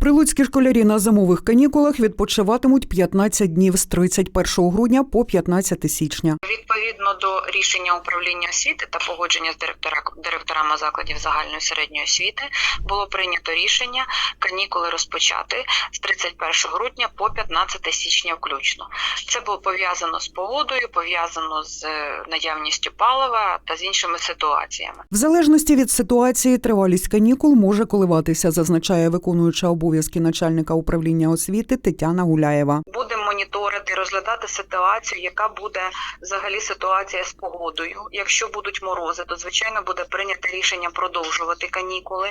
Прилуцькі школярі на зимових канікулах відпочиватимуть 15 днів з 31 грудня по 15 січня. Відповідно до рішення управління освіти та погодження з директора, директорами закладів загальної середньої освіти було прийнято рішення канікули розпочати з 31 грудня по 15 січня включно. Це було пов'язано з погодою, пов'язано з е, наявністю палива та з іншими ситуаціями. В залежності від ситуації тривалість канікул може коливатися, зазначає виконуюча обов'язки начальника управління освіти Тетяна Гуляєва. Будемо моніторити, розглядати ситуацію, яка буде взагалі ситуація з погодою. Якщо будуть морози, то звичайно буде прийнято рішення продовжувати канікули.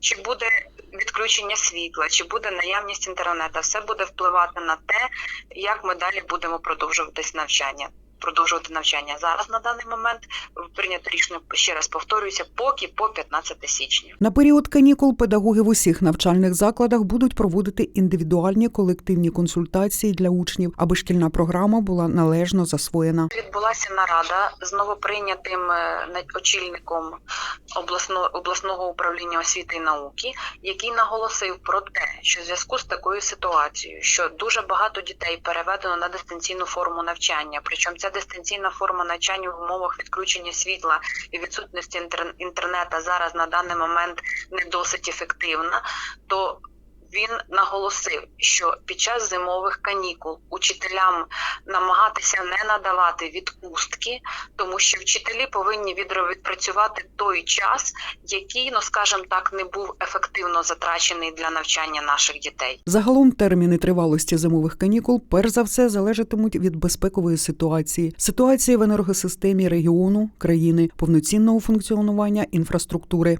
Чи буде відключення світла, чи буде наявність інтернету, все буде впливати на те, як ми далі будемо продовжуватись навчання. Продовжувати навчання зараз на даний момент прийнято рішення ще раз повторююся, поки по 15 січня. На період канікул педагоги в усіх навчальних закладах будуть проводити індивідуальні колективні консультації для учнів, аби шкільна програма була належно засвоєна. Відбулася нарада з новоприйнятим е, очільником обласного обласного управління освіти і науки, який наголосив про те, що в зв'язку з такою ситуацією, що дуже багато дітей переведено на дистанційну форму навчання, причому ця дистанційна форма навчання в умовах відключення світла і відсутності інтер- інтернету зараз на даний момент не досить ефективна, то він наголосив, що під час зимових канікул учителям намагатися не надавати відпустки, тому що вчителі повинні відпрацювати той час, який, ну скажімо так, не був ефективно затрачений для навчання наших дітей. Загалом терміни тривалості зимових канікул перш за все залежатимуть від безпекової ситуації, ситуації в енергосистемі регіону, країни, повноцінного функціонування інфраструктури.